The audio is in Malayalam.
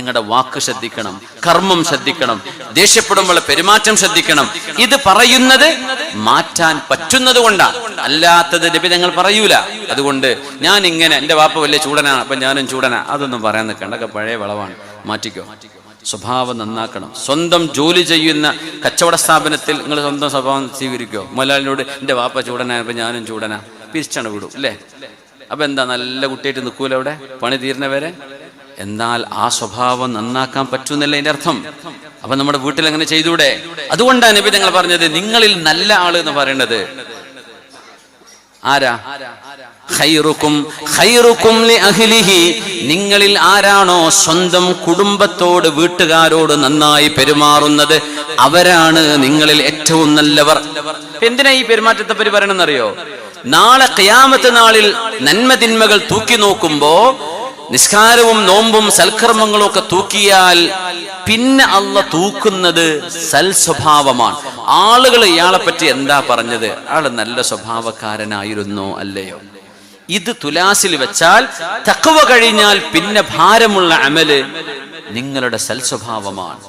നിങ്ങളുടെ വാക്ക് ശ്രദ്ധിക്കണം കർമ്മം ശ്രദ്ധിക്കണം ദേഷ്യപ്പെടുമ്പോൾ പെരുമാറ്റം ശ്രദ്ധിക്കണം. ഇത് പറയുന്നത് മാറ്റാൻ പറ്റുന്നത് കൊണ്ടാണ്. അല്ലാത്തത് നബി ഞങ്ങൾ പറയൂല. അതുകൊണ്ട് ഞാൻ ഇങ്ങനെ എന്റെ വാപ്പ വലിയ ചൂടനാണ് അപ്പൊ ഞാനും ചൂടനാ. അതൊന്നും പറയാൻ നിൽക്കണ്ട. പഴയ വളവാണ്. മാറ്റിക്കോ. സ്വഭാവം നന്നാക്കണം. സ്വന്തം ജോലി ചെയ്യുന്ന കച്ചവട സ്ഥാപനത്തിൽ നിങ്ങൾ സ്വന്തം സ്വഭാവം സ്വീകരിക്കോ? മുതലാളിനോട് എന്റെ വാപ്പ ചൂടനാ ചൂടനായപ്പോൾ ഞാനും ചൂടനാ. പിരിച്ചാണ് വിടും അല്ലേ? അപ്പൊ എന്താ നല്ല കുട്ടിയായിട്ട് നിൽക്കൂല അവിടെ? പണി തീരുന്നവരെ? എന്നാൽ ആ സ്വഭാവം നന്നാക്കാൻ പറ്റുന്നല്ല അതിന്റെ അർത്ഥം? അപ്പൊ നമ്മുടെ വീട്ടിൽ അങ്ങനെ ചെയ്തൂടെ? അതുകൊണ്ടാണ് നബി ഞങ്ങൾ പറഞ്ഞത് നിങ്ങളിൽ നല്ല ആൾ എന്ന് പറയുന്നത് ആരാ? ഖൈറുക്കും ഖൈറുക്കും നിങ്ങളിൽ ആരാണോ സ്വന്തം കുടുംബത്തോട് വീട്ടുകാരോട് നന്നായി പെരുമാറുന്നത്? അവരാണ് നിങ്ങളിൽ ഏറ്റവും നല്ലവർ. എന്തിനാ ഈ പെരുമാറ്റത്തെ പറ്റി പറയണമെന്നറിയോ? നാളെ കയാമത്തെ നാളിൽ നന്മതിന്മകൾ തൂക്കി നോക്കുമ്പോ നിസ്കാരവും നോമ്പും സൽക്കർമ്മങ്ങളും ഒക്കെ തൂക്കിയാൽ പിന്നെ അല്ല തൂക്കുന്നത് സൽ സ്വഭാവമാണ്. ആളുകൾ ഇയാളെ പറ്റി എന്താ പറഞ്ഞത്? ആൾ നല്ല സ്വഭാവക്കാരനായിരുന്നു അല്ലയോ? ഇത് തുലാസിൽ വെച്ചാൽ തക്കവ കഴിഞ്ഞാൽ പിന്നെ ഭാരമുള്ള അമൽ നിങ്ങളുടെ സൽസ്വഭാവമാണ്